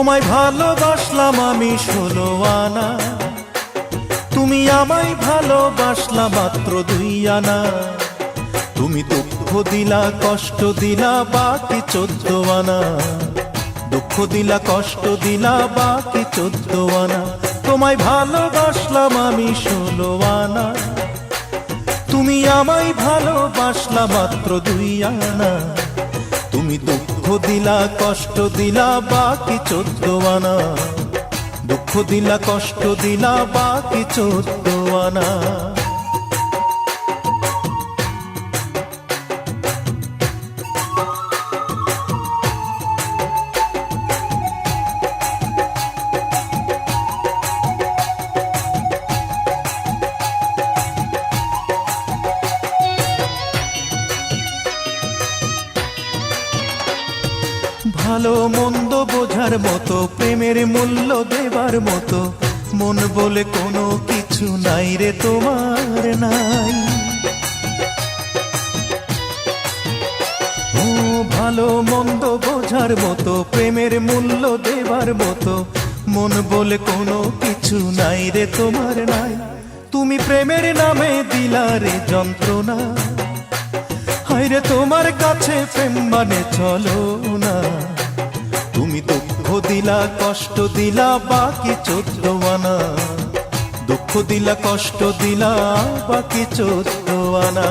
তোমায় ভালোবাসলাম আমি ষোলো আনা। তুমি আমায় ভালোবাসলা মাত্র দুই আনা। তুমি দুঃখ দিলা, কষ্ট দিলা, বাকি চোদ্দ আনা। দুঃখ দিলা, কষ্ট দিলা, বাকি চোদ্দ আনা। তোমায় ভালোবাসলাম আমি ষোলো আনা। তুমি আমায় ভালোবাসলা মাত্র দুই আনা। তুমি দুঃখ দিলা, কষ্ট দিলা, বাকি চোদ্দ আনা দুঃখ দিলা, কষ্ট দিলা, বাকি চোদ্দ আনা ভালো মন্দ বোঝার মতো, প্রেমের মূল্য দেবার মতো। মন বলে কোনো কিছু নাই রে তোমার নাই। ও ভালো মন্দ বোঝার মতো, প্রেমের মূল্য দেবার মতো। মন বলে কোনো কিছু নাই রে তোমার নাই। তুমি প্রেমের নামে দিলা রে যন্ত্রণা। হায়রে তোমার কাছে প্রেম মানে চলো না। তুমি দুঃখ দিলা, কষ্ট দিলা, বাকি চোদ্দ আনা দুঃখ দিলা, কষ্ট দিলা, বাকি চোদ্দ আনা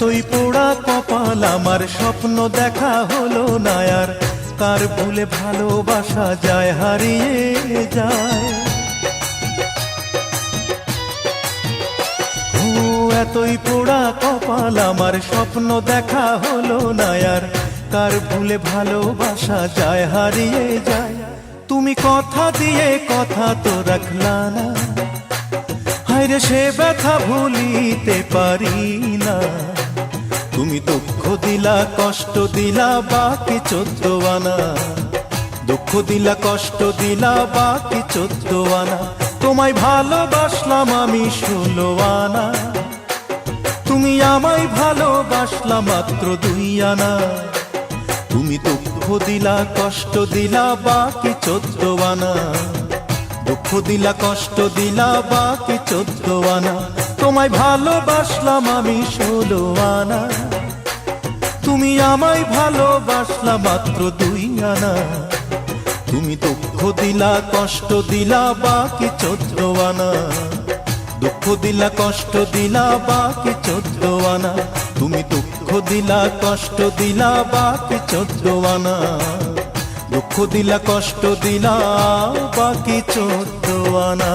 এতই পোড়া কপাল, আমার স্বপ্ন দেখা হলো না আর কার ভুলে ভালোবাসা যায়, হারিয়ে যায়। এতই পোড়া কপাল, আমার স্বপ্ন দেখা হলো না আর কার ভুলে ভালোবাসা যায়, হারিয়ে যায়। তুমি কথা দিয়ে কথা তো রাখলা না। হায়রে সে ব্যথা ভুলিতে পারি না। তুমি দুঃখ দিলা, কষ্ট দিলা, বাকি চোদ্দ আনা দুঃখ দিলা, কষ্ট দিলা, বাকি চোদ্দ আনা তোমায় ভালোবাসলাম আমি ষোলো আনা তুমি আমায় ভালোবাসলাম মাত্র দুই আনা তুমি দুঃখ দিলা, কষ্ট দিলা, বাকি চোদ্দ আনা দুঃখ দিলা, কষ্ট দিলা, বাকি চোদ্দ আনা তোমায় ভালোবাসলাম আমি ষোলো আনা তুমি আমায় ভালোবাসলা মাত্র দুই আনা। তুমি দুঃখ দিলা, কষ্ট দিলা, বাকি চোদ্দ আনা দুঃখ দিলা, কষ্ট দিলা, বাকি চোদ্দ আনা তুমি দুঃখ দিলা, কষ্ট দিলা, বাকি চোদ্দ আনা দুঃখ দিলা, কষ্ট দিলা, বাকি চোদ্দ আনা